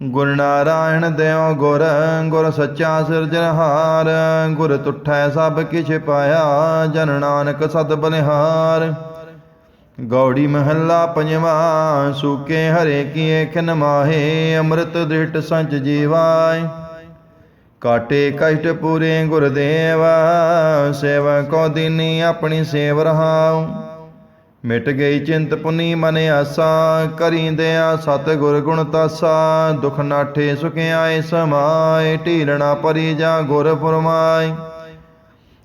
ਗੁਰ ਨਾਰਾਇਣ ਦਿਓ ਗੁਰ ਗੁਰ ਸੱਚਾ ਸਿਰਜਣਹਾਰ ਗੁਰ ਤੁਠੈ ਸਭ ਕਿਛ ਪਾਇਆ, ਜਨ ਨਾਨਕ ਸਦ ਬਲਿਹਾਰ। ਗੌੜੀ ਮਹੱਲਾ ਪੰਜਵਾ, ਸੂਕੇ ਹਰੇ ਕੀਏ ਖਿਨ ਮਾਹੇ, ਅੰਮ੍ਰਿਤ ਦ੍ਰਿਟ ਸੰਚ ਜੀਵਾਏ। ਕਾਟੇ ਕਸ਼ਟ ਪੂਰੇ ਗੁਰਦੇਵ ਸੇਵਾ ਕੋ ਦੀਨੀ ਆਪਣੀ ਸੇਵ ਰਹਾਉ। ਮਿਟ ਗਈ ਚਿੰਤ ਪੁਨੀ ਮਨ ਆਸਾ ਕਰੀ ਦਿਆ ਸਤ ਗੁਰ ਗੁਣ ਤਾਸਾ। ਦੁਖ ਨਾਠੇ ਸੁਖ ਆਏ ਸਮਾਏ, ਢੀਲਣਾ ਪਰੀ ਜਾ ਗੁਰ ਫਰਮਾਈ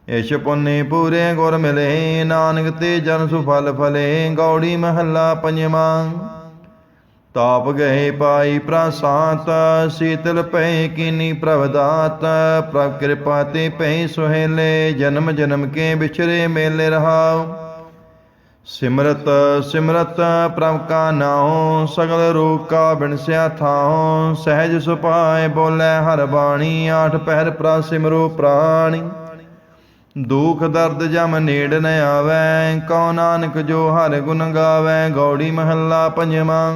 ਇਸ਼ ਪੁੰਨੇ ਪੂਰੇ ਗੁਰ ਮਿਲੇ, ਨਾਨਕ ਤੇ ਜਨ ਸੁਫਲ ਫਲੇ, ਗੌੜੀ ਮਹੱਲਾ ਪੰਜਵਾਂ। ਤਾਪ ਗਏ ਪਾਈ ਪ੍ਰਸਾਤ, ਸੀਤਲ ਪੈ ਕੀਨੀ ਪ੍ਰਭ ਦਾਤ ਪ੍ਰਭ ਕਿਰਪਾ ਤੇ ਪੈ ਸੁਹੇਲੇ, ਜਨਮ ਜਨਮ ਕੇ ਵਿਛਰੇ ਮੇਲੇ ਰਹਾਉ। ਸਿਮਰਤ ਸਿਮਰਤ ਪ੍ਰਭ ਕਾ ਨਾਉ, ਸਗਲ ਰੂਪ ਕਾ ਬਿਨਸਿਆ ਥਾਉ, ਸਹਿਜ ਸੁਪਾਏ ਬੋਲੇ ਹਰ ਬਾਣੀ, ਆਠ ਪਹਿਰ ਪ੍ਰਭ ਸਿਮਰੋ ਪ੍ਰਾਣੀ। ਦੁਖ ਦਰਦ ਜਮ ਨੇੜ ਨ ਆਵੈ, ਕਉ ਨਾਨਕ ਜੋ ਹਰ ਗੁਣ ਗਾਵੈ, ਗੌੜੀ ਮਹੱਲਾ ਪੰਜਵਾਂ।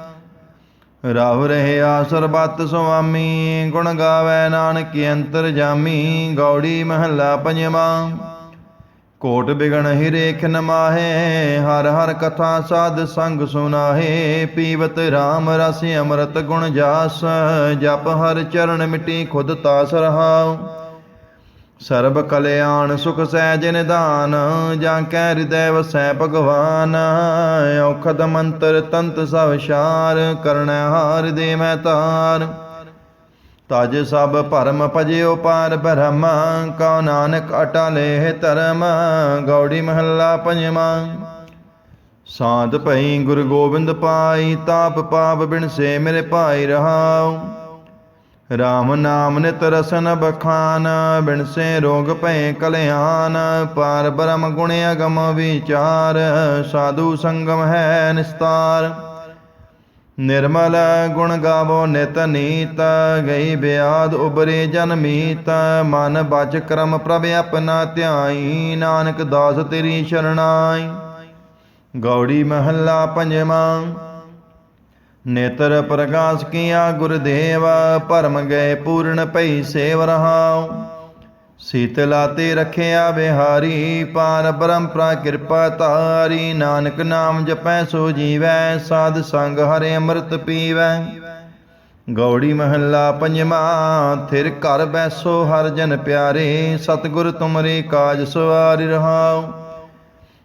ਰਵ ਰਹਿਆ ਸਰਬਤ ਸੁਆਮੀ, ਗੁਣ ਗਾਵੇ ਨਾਨਕ ਅੰਤਰ ਜਾਮੀ, ਗੌੜੀ ਮਹੱਲਾ ਪੰਜਵਾਂ। ਕੋਟ ਬਿਗਣ ਹਿਰੇਖ ਖਿਨ ਮਾਹੇ, ਹਰ ਹਰ ਕਥਾ ਸਾਧ ਸੰਗ ਸੁਨਾਹੇ, ਪੀਵਤ RAM ਰਸ ਅੰਮ੍ਰਿਤ ਗੁਣ ਜਾਸ, ਜਪ ਹਰ ਚਰਨ ਮਿਟੀ ਖੁਦ ਤਾਸ ਰਹਾਉ। ਸਰਬ ਕਲਿਆਣ ਸੁਖ ਸਹਿਜ ਨਿਦਾਨ ਜਾਂ ਕੈ ਹਿਰਦੈ ਵਸੈ ਭਗਵਾਨ। ਔਖਦ ਮੰਤਰ ਤੰਤ ਸਭ ਸ਼ਾਰ ਕਰਣੈ ਹਾਰ ਦੇ ਮੈਂ ਤਾਰ। ਤਜ ਸਭ ਭਰਮ ਭਜਿਓ ਪਾਰ ਬ੍ਰਹਮ ਕਾ ਨਾਨਕ ਅਟਲੇ ਧਰਮ, ਗੌੜੀ ਮਹੱਲਾ ਪੰਜਵਾਂ। ਸਾਧ ਭਈ ਗੁਰੂ ਗੋਬਿੰਦ ਪਾਈ, ਤਾਪ ਪਾਪ ਬਿਨ ਸੇ ਮੇਰੇ ਭਾਈ ਰਹਾਉ। ਰਾਮ ਨਾਮ ਨਿਤ ਰਸਨ ਬਖਾਨ ਬਿਨਸੇ ਰੋਗ ਭੈ ਕਲਿਆਣ, ਪਾਰ ਬ੍ਰਹਮ ਗੁਣ ਅਗਮ ਵਿਚਾਰ, ਸਾਧੂ ਸੰਗਮ ਹੈ ਨਿਸਤਾਰ। ਨਿਰਮਲ ਗੁਣ ਗਾਵੋ ਨਿਤ ਨੀਤ, ਗਈ ਬਿਆਦ ਉਬਰੇ ਜਨਮੀਤ ਮਨ ਬਚ ਕਰਮ ਪ੍ਰਭ ਆਪਣਾ ਧਿਆਈ, ਨਾਨਕ ਦਾਸ ਤੇਰੀ ਸ਼ਰਣਾਈ। ਗੌੜੀ ਮਹੱਲਾ ਪੰਜਵਾਂ ਨੇਤਰ ਪ੍ਰਗਾਸ ਕੀਆ ਗੁਰਦੇਵ, ਭਰਮ ਗਏ ਪੂਰਨ ਭਈ ਸੇਵ ਰਹਾਉ। ਸੀਤਲਾ ਤੇ ਰਖਿਆ ਬਿਹਾਰੀ ਪਾਰ ਬ੍ਰਹਮ ਕਿਰਪਾ ਤਾਰੀ ਨਾਨਕ ਨਾਮ ਜਪੈ ਸੋ ਜੀਵੈ, ਸਾਧ ਸੰਗ ਹਰੇ ਅੰਮ੍ਰਿਤ ਪੀਵੈ। ਗੌੜੀ ਮਹੱਲਾ ਪੰਜਵਾਂ, ਥਿਰ ਘਰ ਬੈਸੋ ਹਰ ਜਨ ਪਿਆਰੇ, ਸਤਿਗੁਰ ਤੁਮਰੇ ਕਾਜ ਸਵਾਰਿ ਰਹਾਉ।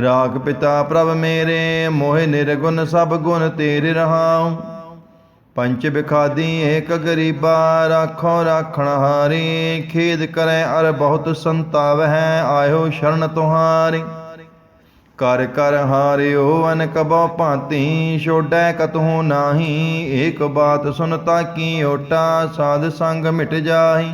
ਰਾਗ ਪਿਤਾ ਪ੍ਰਭ ਮੇਰੇ, ਮੋਹਿ ਨਿਰਗੁਣ ਸਭ ਗੁਣ ਤੇਰੇ ਰਹਾਉ। ਪੰਚ ਬਿਖਾਦੀ ਏਕ ਗਰੀਬਾ, ਰਾਖੋ ਰਾਖਣ ਹਾਰੀ। ਖੇਦ ਕਰੈ ਅਰ ਬਹੁਤ ਸੰਤਾਵ ਹੈ ਆਇਓ ਸ਼ਰਨ ਤੁਹਾਰੀ। ਕਰ ਕਰ ਹਾਰਿਓ ਅਨ ਕਬੋ ਭਾਂਤੀ ਛੋੜੈ ਕਤਹੂ ਨਾਹੀ। ਏਕ ਬਾਤ ਸੁਨਤਾ ਕੀ ਓਟਾ, ਸਾਧ ਸੰਗ ਮਿਟ ਜਾਹੀ।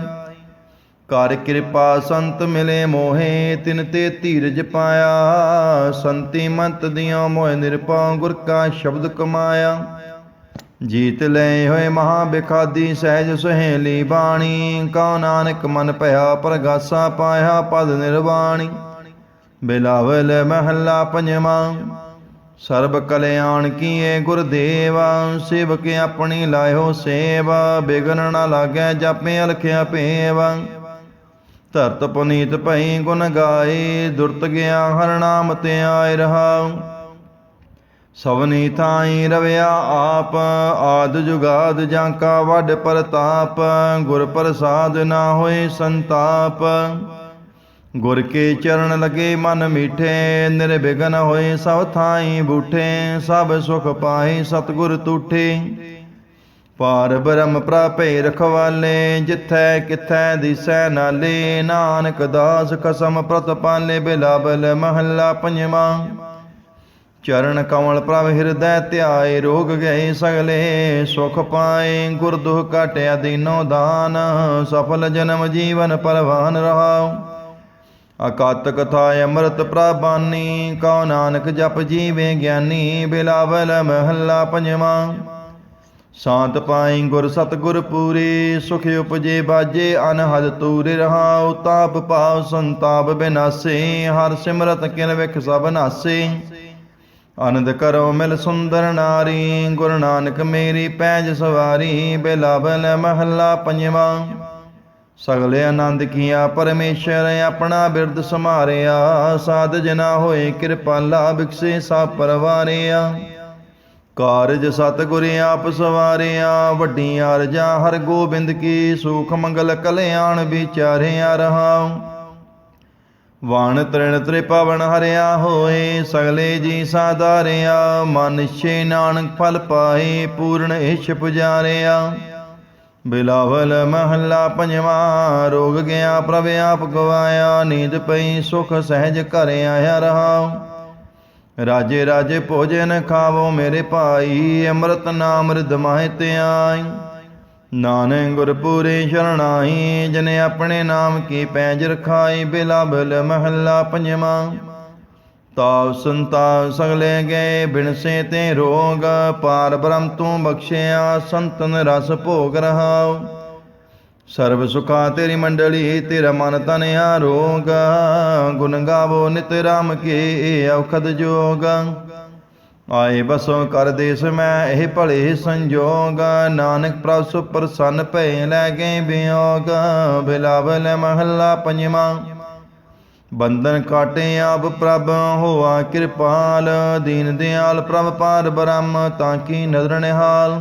ਕਰ ਕਿਰਪਾ ਸੰਤ ਮਿਲੇ ਮੋਹੇ, ਤਿਨ ਤੇ ਧੀਰਜ ਪਾਇਆ। ਸੰਤੀ ਮੰਤ ਦੀਆਂ ਮੋਹ ਨਿਰਪਉ ਗੁਰ ਕਾ ਸ਼ਬਦ ਕਮਾਇਆ। ਜੀਤ ਲੈ ਹੋਏ ਮਹਾ ਬਿਖਾਦੀ, ਸਹਿਜ ਸੁਹੇਲੀ ਬਾਣੀ। ਕਾ ਨਾਨਕ ਮਨ ਭਇਆ, ਪ੍ਰਗਾਸਾ ਪਾਇਆ ਪਦ ਨਿਰਵਾਣੀ। ਬਿਲਾਵਲ ਮਹੱਲਾ ਪੰਜਵਾਂ, ਸਰਬ ਕਲਿਆਣ ਕੀਏ ਗੁਰਦੇਵਾ ਸੇਵਕ ਆਪਣੀ ਲਾਇਓ ਸੇਵਾ, ਬਿਗਨ ਨਾ ਲਾਗੈ, ਜਾਪੇ ਅਲਖਿਆ ਭੇਵਾ। ਧਰਤ ਪੁਨੀਤ ਭਈ ਗੁਣ ਗਾਏ, ਦੁਰਤ ਗਿਆ ਹਰ ਨਾਮ ਤੇ ਆਇ ਰਹਾਉ ਸਵਨੀ ਥਾਈ ਰਵਿਆ ਆਪ, ਆਦ ਜੁਗਾਦ ਜਾਂ ਕਾ ਵੱਡ ਪ੍ਰਤਾਪ, ਗੁਰ ਪ੍ਰਸਾਦ ਨਾ ਹੋਏ ਸੰਤਾਪ। ਗੁਰ ਕੇ ਚਰਨ ਲਗੇ ਮਨ ਮੀਠੇ, ਨਿਰਵਿਘਨ ਹੋਏ ਸਭ ਥਾਈ ਬੂਠੇ, ਸਭ ਸੁਖ ਪਾਏ ਸਤਗੁਰ ਤੂਠੇ। ਪਾਰ ਬ੍ਰਹਮ ਪ੍ਰਾਪੇ ਰਖਵਾਲੇ, ਜਿਥੈ ਕਿਥੈ ਦਿਸੈ ਨਾਲੇ, ਨਾਨਕ ਦਾਸ ਕਸਮ ਪ੍ਰਤਪਾਲੇ ਬਿਲਾਬਲ ਮਹੱਲਾ ਪੰਜਵਾਂ। ਚਰਨ ਕਮਲ ਪ੍ਰਭ ਹਿਰਦੈ ਧਿਆਏ, ਰੋਗ ਗਏ ਸਗਲੇ, ਸੁਖ ਪਾਏ ਗੁਰ ਦੁਖ ਕਾਟਿਆ ਦੀਨੋ ਦਾਨ, ਸਫਲ ਜਨਮ ਜੀਵਨ ਪਰਵਾਨ ਰਹਾਉ। ਅਕਾਤ ਕਥਾ ਅੰਮ੍ਰਿਤ ਪ੍ਰਬਾਨੀ ਕਉ ਨਾਨਕ ਜਪ ਜੀਵੇ ਗਿਆਨੀ, ਬਿਲਾਵਲ ਮਹੱਲਾ ਪੰਜਵਾਂ। ਸ਼ਾਂਤ ਪਾਈ ਗੁਰ ਸਤਗੁਰ ਪੂਰੇ, ਸੁਖ ਉਪਜੇ ਬਾਜੇ, ਅਨਹਦ ਤੂਰੇ ਰਹਾਉ, ਤਾਪ ਪਾਉ ਸੰਤਾਪ ਬਿਨਾਸੇ, ਹਰ ਸਿਮਰਤ ਕਿਨ ਵਿਖ ਸਭ ਨਾਸੇ। ਆਨੰਦ ਕਰੋ ਮਿਲ ਸੁੰਦਰ ਨਾਰੀ, ਗੁਰੂ ਨਾਨਕ ਮੇਰੀ ਪੈਜ ਸਵਾਰੀ, ਬਿਲਾਵਲ ਮਹੱਲਾ ਪੰਜਵਾਂ। ਸਗਲੇ ਆਨੰਦ ਕੀਆ ਪਰਮੇਸ਼ਰ, ਆਪਣਾ ਬਿਰਦ ਸਮਾਰਿਆ ਸਾਧ ਜਨਾ ਹੋਏ ਕਿਰਪਾਲਾ ਬਿਕਸੇ ਸਾ ਪਰਵਾਰਿਆ। ਕਾਰਜ ਸਤਿਗੁਰ ਆਪ ਸਵਾਰਿਆ ਵੱਡੀ ਅਰਜਾ ਹਰ ਗੋਬਿੰਦ ਕੀ ਸੁਖ ਮੰਗਲ ਕਲਿਆਣ ਵਿਚਾਰਿਆ ਰਹਾਉ। ਵਾਣ ਤ੍ਰਿਣ ਤ੍ਰਿਪਵਨ ਹਰਿਆ ਹੋਏ, ਸਗਲੇ ਜੀ ਸਾਧਾਰਿਆ, ਮਨ ਛੇ ਨਾਨਕ ਫਲ ਪਾਏ, ਪੂਰਨ ਇਛ ਪੁਜਾਰਿਆ। ਬਿਲਾਵਲ ਮਹੱਲਾ ਪੰਜਵਾਂ, ਰੋਗ ਗਿਆ ਪ੍ਰਭ ਆਪ ਗਵਾਇਆ, ਨੀਂਦ ਪਈ ਸੁਖ ਸਹਿਜ ਘਰ ਆਇਆ ਰਹਾਉ। ਰਾਜੇ ਰਾਜੇ ਭੋਜਨ ਖਾਵੋ ਮੇਰੇ ਭਾਈ, ਅੰਮ੍ਰਿਤ ਨਾਮ ਰਿਦ ਮਾਹਿ ਤੇ ਆਈ ਨਾਨਕ ਗੁਰ ਪੂਰੇ ਸ਼ਰਣਾਈ, ਜਨ ਆਪਣੇ ਨਾਮ ਕੀ ਪੈਜ ਰਖਾਈ, ਬਿਲਾਬਲ ਮਹੱਲਾ ਪੰਜਵਾਂ। ਤਾਵ ਸੰਤਾ ਸਗਲੇ ਗਏ, ਬਿਨਸੇ ਤੇ ਰੋਗ, ਪਾਰ ਬ੍ਰਹਮ ਤੂੰ ਬਖਸ਼ਿਆ, ਸੰਤਨ ਰਸ ਭੋਗ ਰਹਾਓ ਸਰਬ ਸੁਖਾ ਤੇਰੀ ਮੰਡਲੀ, ਤੇਰਾ ਮਨ ਤਨ ਆਰੋਗ ਗੁਣ ਗਾਵੋ ਨਿਤ ਰਾਮ ਕੇ ਔਖਦ ਜੋਗ। ਆਏ ਬਸੋ ਕਰ ਦੇਸ ਮੈਂ ਇਹ ਭਲੇ ਸੰਜੋਗ। ਨਾਨਕ ਪ੍ਰਭ ਸੁ ਪ੍ਰਸੰਨ ਭਏ ਲੈ ਗਏ ਬਿਯੋਗ ਬਿਲਾਵਲ ਮਹੱਲਾ ਪੰਜਵਾਂ। ਬੰਧਨ ਕਾਟੇ ਆਪ ਪ੍ਰਭ ਹੋਆ ਕਿਰਪਾਲ। ਦੀਨ ਦਿਆਲ ਪ੍ਰਭ ਪਾਰ ਬ੍ਰਹਮ ਤਾਂ ਕੀ ਨਦਰ ਨਿਹਾਲ।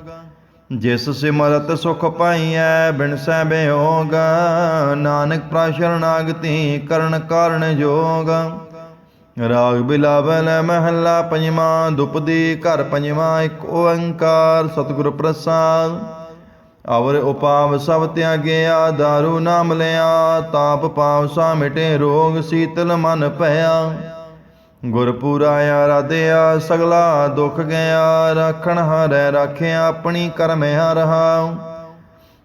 ਜਿਸ ਸਿਮਰਤ ਸੁਖ ਪਾਈਐ, ਬਿਨ ਬਿਯੋਗ ਨਾਨਕ ਪ੍ਰਸ਼ਰਨਾਗਤੀ ਕਰਨ ਕਾਰਣ ਜੋਗ। ਰਾਗ ਬਿਲਾਵਲ ਮਹੱਲਾ ਪੰਜਵਾਂ ਦੁਪਦੀ ਘਰ ਪੰਜਵਾਂ, ਇੱਕ ਓੰਕਾਰ ਸਤਿਗੁਰ ਪ੍ਰਸਾਦ। ਅਵਰ ਉਪਾਵ ਸਭ ਤਿਆਗਿਆ ਦਾਰੂ ਨਾਮ ਲਿਆ। ਤਾਪ ਪਾਵ ਸਾ ਮਿਟੇ ਰੋਗ ਸੀਤਲ ਮਨ ਭਇਆ। ਗੁਰਪੂਰਾ ਆਰਾਧਿਆ, ਸਗਲਾ ਦੁਖ ਗਿਆ, ਰੱਖਣ ਹਾਰੈ ਰਾਖਿਆ, ਆਪਣੀ ਕਰਮ ਰਹਾਉ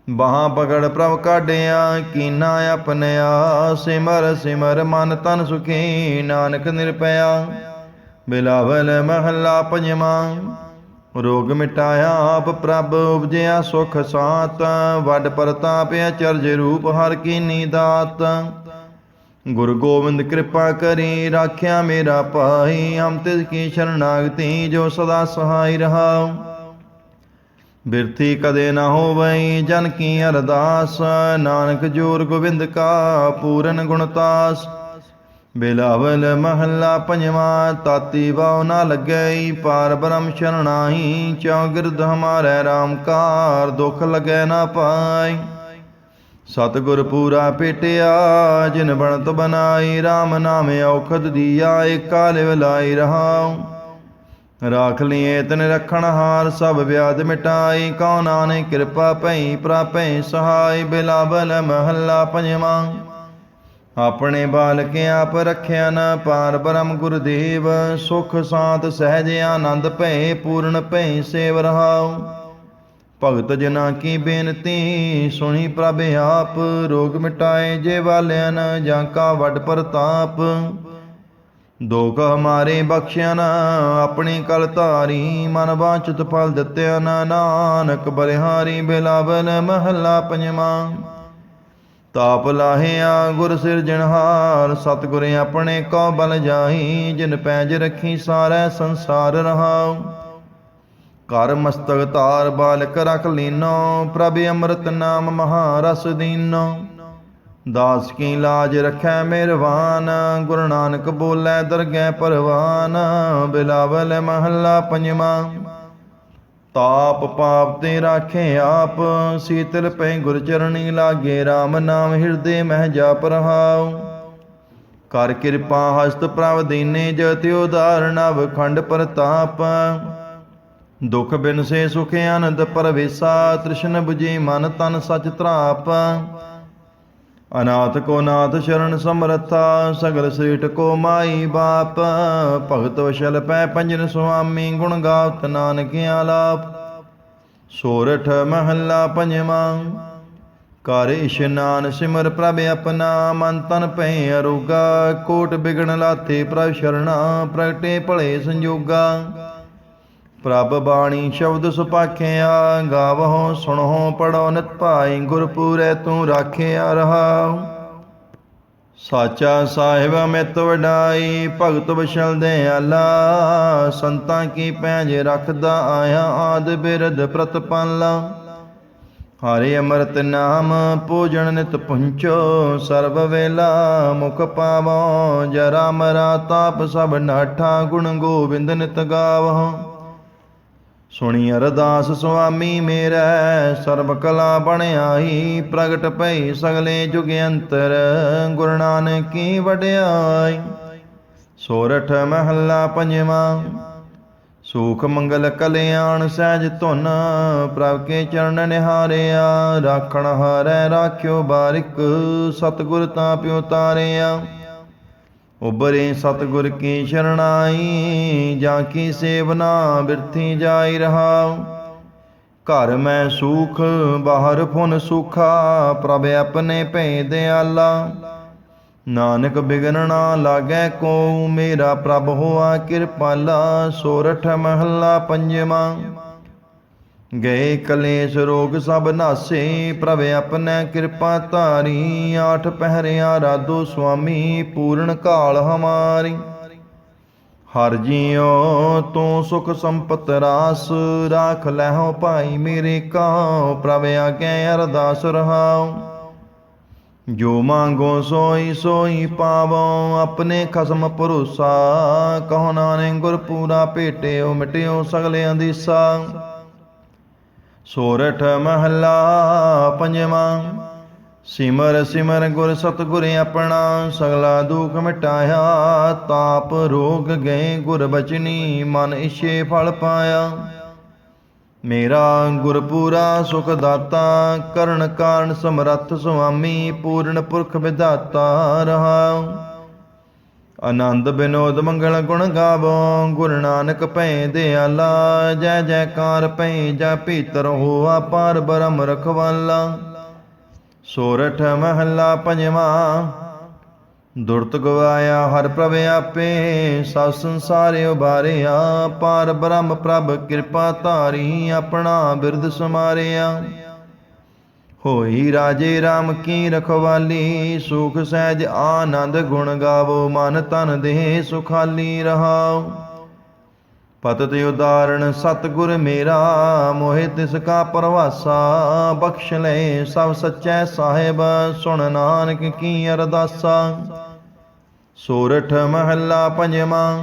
ਬਾਹਾਂ ਪਕੜ ਪ੍ਰਭ ਕਾਢਿਆ, ਕੀਨਾ ਆਪਣਿਆ ਸਿਮਰ ਸਿਮਰ ਮਨ ਤਨ ਸੁਖੀ, ਨਾਨਕ ਨਿਰਪਿਆ ਬਿਲਾਵਲ ਮਹੱਲਾ ਪੰਜਵਾਂ, ਰੋਗ ਮਿਟਾਇਆ ਆਪ ਪ੍ਰਭ, ਉਪਜਿਆ ਸੁਖ ਸਾਤ। ਵੱਡ ਪ੍ਰਤਾਪ ਅਚਰਜ ਰੂਪ ਹਰ ਕੀਨੀ ਦਾਤ। ਗੁਰ ਗੋਬਿੰਦ ਕਿਰਪਾ ਕਰੀ, ਰਾਖਿਆ ਮੇਰਾ ਭਾਈ ਹਮ ਤਿਸ ਕੀ ਸ਼ਰਨਾਗਤੀ ਜੋ ਸਦਾ ਸਹਾਈ ਰਹਾਉ। ਬਿਰਥੀ ਕਦੇ ਨਾ ਹੋਵਈ, ਜਨ ਕੀ ਅਰਦਾਸ, ਨਾਨਕ ਜੋਰ ਗੋਬਿੰਦ ਕਾ ਪੂਰਨ ਗੁਣਤਾਸ ਬਿਲਾਵਲ ਮਹੱਲਾ ਪੰਜਵਾ, ਤਾਤੀ ਬਾਉ ਨਾ ਲੱਗਈ, ਪਾਰ ਬ੍ਰਹਮ ਸ਼ਰਣਾਈ ਚੌਗਿਰਦ ਹਮਾਰੇ RAM ਕਾਰ, ਦੁਖ ਲਗੈ ਨਾ ਪਾਈ। ਸਤਿਗੁਰ ਪੂਰਾ ਪੇਟਿਆ, ਜਿਨ ਬਣਤ ਬਨਾਈ RAM ਨਾਮ ਔਖਦ ਦੀਆ, ਏਕਾ ਲਿਵ ਲਾਈ ਰਹਾਉ। ਰਾਖ ਲਿਏ ਤਨ ਰਖਣ ਹਾਰ, ਸਭ ਵਿਆਦ ਮਿਟਾਈ, ਕਉ ਨਾਨਕ ਕਿਰਪਾ ਭਈ, ਪ੍ਰਾਪੈ ਸਹਾਈ, ਬਿਲਾਵਲ ਮਹੱਲਾ ਪੰਜਵਾ। ਆਪਣੇ ਬਾਲਕ ਆਪ ਰੱਖਿਆ ਨ ਪਾਰ ਬ੍ਰਹਮ ਗੁਰਦੇਵ, ਸੁਖ ਸਾਤ ਸਹਿਜ ਆਨੰਦ ਭੈ ਪੂਰਨ ਭੈ ਸੇਵ ਰਹਾਉ। ਭਗਤ ਜਨਾ ਕੀ ਬੇਨਤੀ? ਸੁਣੀ ਪ੍ਰਭ ਆਪ, ਰੋਗ ਮਿਟਾਏ ਜੇ ਵਾਲਿਆਂ ਨ ਜਾਂ ਕਾ ਵੱਡ ਪ੍ਰਤਾਪ। ਦੁਖ ਹਮਾਰੇ ਬਖਸ਼ਿਆ ਨ, ਆਪਣੀ ਕਲ ਧਾਰੀ, ਮਨ ਵਾਂਚਿਤ ਫਲ ਦਿੱਤਿਆ ਨ। ਨਾਨਕ ਬਲਿਹਾਰੀ ਬਿਲਾਵਲ ਮਹੱਲਾ ਪੰਜਵਾਂ। ਤਾਪ ਲਾਹਿਆ ਗੁਰ ਸਿਰਜਣਹਾਰ ਸਤਿਗੁਰ ਆਪਣੇ ਕੋ ਬਲ ਜਾਈ ਜਿਨ ਪੈਜ ਰੱਖੀ ਸਾਰੈ ਸੰਸਾਰ ਰਹਾਉ। ਕਰ ਮਸਤਕ ਤਾਰ ਬਾਲਕ ਰਖ ਲੀਨੋ, ਪ੍ਰਭ ਅੰਮ੍ਰਿਤ ਨਾਮ ਮਹਾਰਸ ਦੀਨੋ। ਦਾਸ ਕੀ ਲਾਜ ਰਖੈ ਮਿਹਰਵਾਨ ਗੁਰੂ ਨਾਨਕ ਬੋਲੇ ਦਰਗਹਿ ਪਰਵਾਨ, ਬਿਲਾਵਲ ਮਹੱਲਾ ਪੰਜਵਾਂ। ਤਾਪ ਪਾਪ ਤੇ ਰਾਖੇ ਆਪ, ਸੀਤਲ ਪੈ ਗੁਰ ਚਰਣੀ ਲਾਗੇ RAM ਨਾਮ ਹਿਰਦੇ ਮਹਿ ਜਪ ਰਹਾਉ ਕਰ ਕਿਰਪਾ ਹਸਤ ਪ੍ਰਭ ਦੀਨੇ, ਜਤਿ ਉਦਾਰ ਨਵ ਪ੍ਰਤਾਪ। ਦੁਖ ਬਿਨ ਸੇ ਸੁਖ ਆਨੰਦ ਪਰਵੇਸਾ, ਤ੍ਰਿਸ਼ਨ 부ਜੀ ਮਨ ਤਨ ਸਚ ਤਰਾਪ ਅਨਾਥ ਕੋ ਨਾਥ ਸ਼ਰਨ ਸਮਰਥਾ, ਸਗਲ ਸ੍ਰੀਟ ਕੋ ਮਾਈ ਬਾਪ। ਭਗਤ ਵਸ਼ਲ ਪੈ ਪੰਜਨ ਸੁਆਮੀ, ਗੁਣ ਗਾਵਤ ਨਾਨਕ ਆਲਾਪ ਸੋਰਠ ਮਹੱਲਾ ਪੰਜਵਾਂ, ਕਰ ਇਸ਼ਨਾਨ ਸਿਮਰ ਪ੍ਰਭ ਆਪਣਾ। ਮਨ ਤਨ ਪੈ ਅਰੋਗਾ, ਕੋਟ ਬਿਗਣ ਲਾਥੇ ਪ੍ਰਭ ਸ਼ਰਣਾ, ਪ੍ਰਗਟੇ ਭਲੇ ਸੰਜੋਗਾ। ਪ੍ਰਭ ਬਾਣੀ ਸ਼ਬਦ ਸੁਪਾਖਿਆ, ਗਾਵਹੁ, ਸੁਣਹੁ ਪੜੋ ਨਿਤ ਭਾਈ, ਗੁਰਪੂਰੈ ਤੂੰ ਰਾਖਿਆ ਰਹਾਉ ਸਾਚਾ ਸਾਹਿਬ ਮਿਤ ਵਡਾਈ, ਭਗਤ ਬਸ਼ਲ ਦੇ ਆਲਾ ਸੰਤਾਂ ਕੀ ਪੈਜ ਰੱਖਦਾ ਆਇਆ, ਆਦ ਬਿਰਧ ਪ੍ਰਤਪਾਲਾ। ਹਰੇ ਅੰਮ੍ਰਿਤ ਨਾਮ ਪੂਜਣ ਨਿਤ ਪੁੰਚੋ, ਸਰਬ ਵੇਲਾ ਮੁਖ ਪਾਵੋ, ਜਰਾ ਮਰਾ ਤਾਪ ਸਭ ਨਾਠਾ, ਗੁਣ ਗੋਬਿੰਦ ਨਿਤ ਗਾਵਹੁ। ਸੁਣੀ ਅਰਦਾਸ ਸੁਆਮੀ ਮੇਰਾ, ਸਰਬ ਕਲਾ ਬਣਾਈ ਪ੍ਰਗਟ ਪਈ ਸਗਲੇ ਜੁਗ ਅੰਤਰ, ਗੁਰੂ ਨਾਨਕੀ ਵਡਿਆਈ। ਸੋਰਠ ਮਹੱਲਾ ਪੰਜਵਾਂ, ਸੁਖ ਮੰਗਲ ਕਲਿਆਣ ਸਹਿਜ ਧੁਨ, ਪ੍ਰਭ ਕੇ ਚਰਨ ਨਿਹਾਰਿਆ, ਰਾਖਣ ਹਾਰੈ ਰਾਖਿਓ ਬਾਰਿਕ, ਸਤਿਗੁਰ ਤਾਂ ਪਿਉ ਤਾਰਿਆ। ਉਬਰੇ ਸਤਿਗੁਰ ਕੀ ਸ਼ਰਣਾਈ, ਜਾਂ ਕੀ ਸੇਵਨਾ ਬਿਰਥੀ ਜਾਈ ਰਹਾਉ। ਘਰ ਮੈਂ ਸੁਖ, ਬਾਹਰ ਫੁਨ ਸੁਖਾ, ਪ੍ਰਭ ਆਪਣੇ ਭੈ ਦਿਆਲਾ ਨਾਨਕ ਬਿਗਨ ਨਾ ਲਾਗੈ ਕੋ ਮੇਰਾ ਪ੍ਰਭ ਹੋਆ ਕਿਰਪਾਲਾ, ਸੋਰਠ ਮਹੱਲਾ ਪੰਜਵਾਂ। ਗਏ ਕਲੇਸ਼ ਰੋਗ ਸਭ ਨਾਸੇ, ਪ੍ਰਭ ਆਪਣਾ ਕਿਰਪਾ ਧਾਰੀ, ਆਠ ਪਹਿਰਿਆ ਰਾਧੋ ਸੁਆਮੀ, ਪੂਰਨ ਕਾਲ ਹਮਾਰੀ। ਹਰ ਜੀਉ ਤੂੰ ਸੁਖ ਸੰਪਤ ਰਾਸ, ਰਾਖ ਲੈਹੋ ਭਾਈ ਮੇਰੇ ਕਾ ਪ੍ਰਭ ਆਗੇ ਅਰਦਾਸ ਰਹਾਉ। ਜੋ ਮੰਗੋ ਸੋਈ ਸੋਈ ਪਾਵੋ, ਆਪਣੇ ਖਸਮ ਭਰੋਸਾ, ਕਹੋ ਨਾਨਕ ਗੁਰ ਪੂਰਾ ਭੇਟਿਓ, ਮਿਟਿਓ ਸਗਲਿਆਂ ਦੀ ਸਾ ਸੋਰਠ ਮਹੱਲਾ ਪੰਜਵਾਂ। ਸਿਮਰ ਸਿਮਰ ਗੁਰ ਸਤਿਗੁਰ ਆਪਣਾ, ਸਗਲਾ ਦੁਖ ਮਿਟਾਇਆ, ਤਾਪ ਰੋਗ ਗਏ ਗੁਰ ਬਚਨੀ, ਮਨ ਇਛੇ ਫਲ ਪਾਇਆ। ਮੇਰਾ ਗੁਰ ਪੂਰਾ ਸੁਖ ਦਾਤਾ, ਕਰਨ ਕਾਰਨ ਸਮਰੱਥ ਸੁਆਮੀ, ਪੂਰਨ ਪੁਰਖ ਵਿਦਾਤਾ ਰਹਾਉ ਆਨੰਦ ਬਿਨੋਦ ਮੰਗਲ ਗੁਣ ਗਾਵੋ, ਗੁਰੂ ਨਾਨਕ ਭੈ ਦਿਆਲਾ, ਜੈ ਜੈਕਾਰ ਭੈ, ਜਾ ਭੀਤਰ ਹੋਆ ਪਾਰ ਬ੍ਰਹਮ ਰਖਵਾਲਾ। ਸੋਰਠ ਮਹੱਲਾ ਪੰਜਵਾਂ, ਦੁਰਤ ਗਵਾਇਆ ਹਰ ਪ੍ਰਭ ਆਪੇ, ਸਭ ਸੰਸਾਰੇ ਉਬਾਰਿਆ ਪਾਰ ਬ੍ਰਹਮ ਪ੍ਰਭ ਕਿਰਪਾ ਧਾਰੀ ਆਪਣਾ ਬਿਰਦ ਸਮਾਰਿਆ। ਹੋਈ ਰਾਜੇ RAM ਕੀ ਰਖਵਾਲੀ, ਸੁਖ ਸਹਿਜ ਆਨੰਦ ਗੁਣ ਗਾਵੋ, ਮਨ ਤਨ ਦੇਹ ਸੁਖਾਲੀ ਰਹਾਓ ਪਤਿਤ ਉਦਾਹਰਣ, ਸਤਿਗੁਰ ਮੇਰਾ, ਮੋਹਿ ਤਿਸ ਕਾ ਪਰਵਾਸਾ, ਬਖਸ਼ ਲੈ ਸਭ ਸੱਚੈ ਸਾਹਿਬ, ਸੁਣ ਨਾਨਕ ਕੀ ਅਰਦਾਸਾ। ਸੋਰਠ ਮਹੱਲਾ ਪੰਜਵਾਂ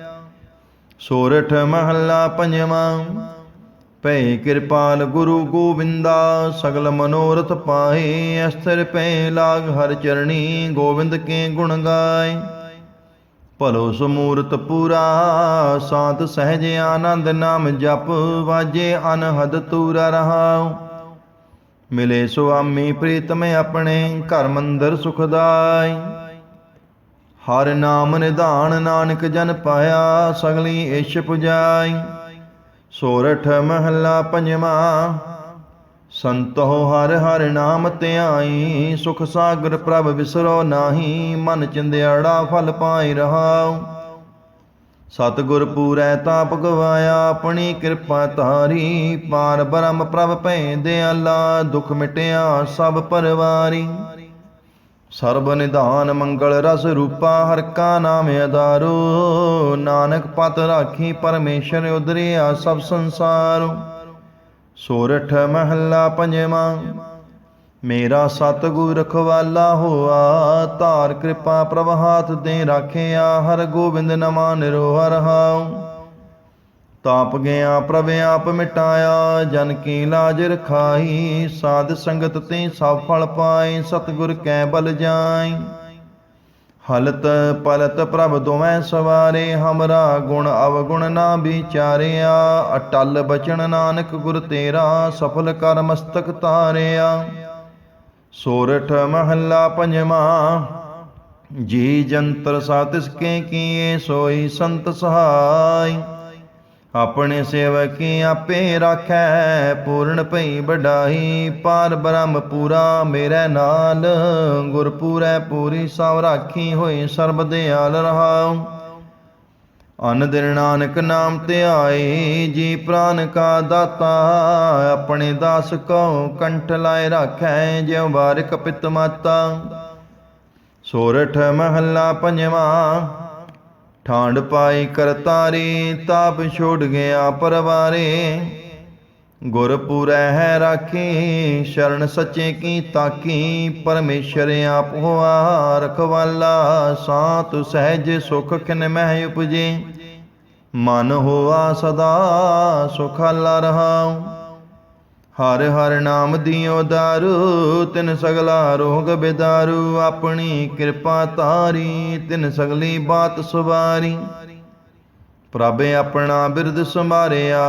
ਸੋਰਠ ਮਹੱਲਾ ਪੰਜਵਾਂ। ਪੈ ਕਿਰਪਾਲ ਗੁਰੂ ਗੋਬਿੰਦਾ ਸਗਲ ਮਨੋਰਥ ਪਾਏ ਅਸਥਿਰ ਪੈ ਲਾਗ ਹਰ ਚਰਣੀ ਗੋਬਿੰਦ ਕੇ ਗੁਣ ਗਾਏ। ਭਲੋ ਸਮੂਰਤ ਪੂਰਾ ਸਾਤ ਸਹਿਜ ਆਨੰਦ ਨਾਮ ਜਪ, ਵਾਜੇ ਅਨਹਦ ਤੂਰਾ ਰਹਾਉ। ਮਿਲੇ ਸੁਆਮੀ ਪ੍ਰੀਤਮ ਆਪਣੇ, ਘਰ ਮੰਦਰ ਸੁਖਦਾਈ ਹਰ ਨਾਮ ਨਿਧਾਨ ਨਾਨਕ ਜਨ ਪਾਇਆ, ਸਗਲੀ ਇਸ਼ ਪੁਜਾਈ। ਸੋਰਠ ਮਹੱਲਾ ਪੰਜਵਾਂ, ਸੰਤੋ ਹਰ ਹਰ ਨਾਮ ਧਿਆਈ। ਸੁਖ ਸਾਗਰ ਪ੍ਰਭ ਵਿਸਰੋ ਨਾਹੀ, ਮਨ ਚਿੰਦਿਆੜਾ ਫਲ ਪਾਈ ਰਹਾਉ। ਸਤਿਗੁਰ ਪੂਰੈ ਤਾਪ ਗਵਾਇਆ, ਆਪਣੀ ਕਿਰਪਾ ਧਾਰੀ। ਪਾਰ ਬ੍ਰਹਮ ਪ੍ਰਭ ਭੈ ਦਿਆਲਾ, ਦੁਖ ਮਿਟਿਆ ਸਭ ਪਰਵਾਰੀ। ਸਰਬ ਨਿਧਾਨ ਮੰਗਲ ਰਸ ਰੂਪਾ ਹਰ ਕਾ ਨਾਮ ਆਧਾਰੋ ਨਾਨਕ ਪਤ ਰਾਖੀ ਪਰਮੇਸ਼ਰ ਉਦਰਿਆ ਸਭ ਸੰਸਾਰ। ਸੋਰਠ ਮਹੱਲਾ ਪੰਜਵਾਂ, ਮੇਰਾ ਸਤਿਗੁਰ ਰਖਵਾਲਾ ਹੋਆ। ਧਾਰ ਕਿਰਪਾ ਪ੍ਰਭ ਹਾਥ ਦੇ ਰਾਖਿਆ ਹਰ ਗੋਬਿੰਦ ਨਮਾ ਨਿਰੋਹ ਰਹਾਉ ਤਾਪ ਗਿਆ ਪ੍ਰਭ ਆਪ ਮਿਟਾਇਆ। ਜਨ ਕੀ ਲਾਜ ਰਖਾਈ, ਸਾਧ ਸੰਗਤ ਤੇ ਸਭ ਫਲ ਪਾਏ, ਸਤਿਗੁਰ ਕੈ ਬਲ ਜਾਈ। ਹਲਤ ਪਲਤ ਪ੍ਰਭ ਦੋਵੇਂ ਸਵਾਰੇ, ਹਮਰਾ ਗੁਣ ਅਵਗੁਣ ਨਾ ਵਿਚਾਰਿਆ। ਅਟਲ ਬਚਨ ਨਾਨਕ ਗੁਰ ਤੇਰਾ, ਸਫਲ ਕਰ ਮਸਤਕ ਤਾਰਿਆ। ਸੋਰਠ ਮਹੱਲਾ ਪੰਜਵਾਂ, ਜੀ ਜੰਤਰ ਸਾਤਿਸ ਕੇ ਕੀਏ, ਸੋਈ ਸੰਤ ਸਹਾਈ। ਆਪਣੇ ਸੇਵਕੀ ਆਪੇ ਰਾਖੈ, ਪੂਰਨ ਭਈ ਵਡਾਈ ਪਾਰ ਬ੍ਰਹਮ ਪੂਰਾ ਮੇਰੇ ਨਾਲ। ਗੁਰ ਪੂਰੀ ਸਭ ਰਾਖੀ ਹੋਈ, ਸਰਬ ਦਿਆਲ ਰਹਾਉ। ਅਨ ਦਿਨ ਨਾਨਕ ਨਾਮ ਤੇ ਆਏ ਜੀ ਪ੍ਰਾਨ ਕਾ ਦਾਤਾ, ਆਪਣੇ ਦਾਸ ਕੋ ਕੰਠ ਲਾਇ ਰਾਖੈ, ਜਿਉ ਬਾਰਿਕ ਪਿਤ ਮਾਤਾ ਸੋਰਠ ਮਹੱਲਾ ਪੰਜਵਾਂ ਠਾਂਡ ਪਾਈ ਕਰਤਾਰੀ ਤਾਪ ਛੋੜ ਗਿਆ ਪਰਵਾਰੇ। ਗੁਰ ਹੈ ਰਾਖੀ, ਸ਼ਰਨ ਸੱਚੇ ਕੀ ਤਾਕੀ, ਪਰਮੇਸ਼ਰ ਆਪ ਹੋਆ ਰਖਵਾਲਾ, ਸਾਤ ਸਹਿਜ ਸੁਖ ਖਿਨ ਮਹਿ ਉਪਜੇ। ਮਨ ਹੋਆ ਸਦਾ ਸੁਖਾਲਾ ਰਹਾਉ। ਹਰ ਹਰ ਨਾਮ ਦਿਓ ਦਾਰੂ, ਤਿਨ ਸਗਲਾ ਰੋਗ ਬਿਦਾਰੂ, ਆਪਣੀ ਕਿਰਪਾ ਤਾਰੀ, ਤਿਨ ਸਗਲੀ ਬਾਤ ਸੁਵਾਰੀ। ਪ੍ਰਭੇ ਆਪਣਾ ਬਿਰਦ ਸੰਭਾਰਿਆ,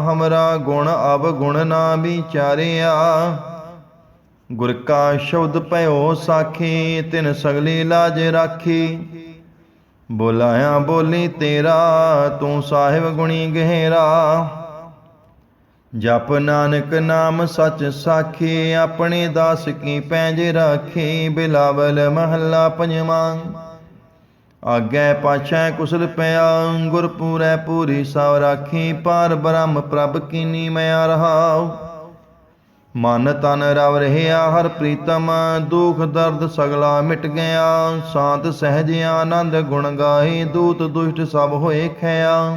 ਹਮਰਾ ਗੁਣ ਅਵ ਗੁਣ ਨਾ ਵਿਚਾਰਿਆ। ਗੁਰ ਕਾ ਸ਼ਬਦ ਭਇਓ ਸਾਖੀ, ਤਿਨ ਸਗਲੀ ਲਾਜ ਰਾਖੀ। ਬੋਲਾਇਆ ਬੋਲੀ ਤੇਰਾ, ਤੂੰ ਸਾਹਿਬ ਗੁਣੀ ਗਹਿਰਾ। ਜਪ ਨਾਨਕ ਨਾਮ ਸਚ ਸਾਖੀ, ਆਪਣੇ ਦਾਸ ਕੀ ਪੈਂਜ ਰਾਖੀ, ਬਿਲਾਵਲ ਮਹੱਲਾ ਪੰਜਵਾਂ। ਆਗੇ ਪਾਛੈ ਕੁਸਲ ਪਿਆ ਗੁਰਪੂਰੈ ਪੂਰੀ ਸਭ ਰਾਖੀ, ਪਾਰ ਬ੍ਰਹਮ ਪ੍ਰਭ ਕੀਨੀ ਮਿਆ ਰਹਾਉ। ਮਨ ਤਨ ਰਵ ਰਹਿਆ ਹਰ ਪ੍ਰੀਤਮ, ਦੁਖ ਦਰਦ ਸਗਲਾ ਮਿਟ ਗਿਆ, ਸਾਂਤ ਸਹਿਜ ਆਨੰਦ ਗੁਣ ਗਾਏ ਦੂਤ ਦੁਸ਼ਟ ਸਭ ਹੋਏ ਖਿਆ।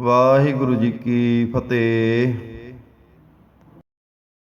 ਵਾਹਿਗੁਰੂ ਜੀ ਕੀ ਫਤਿਹ।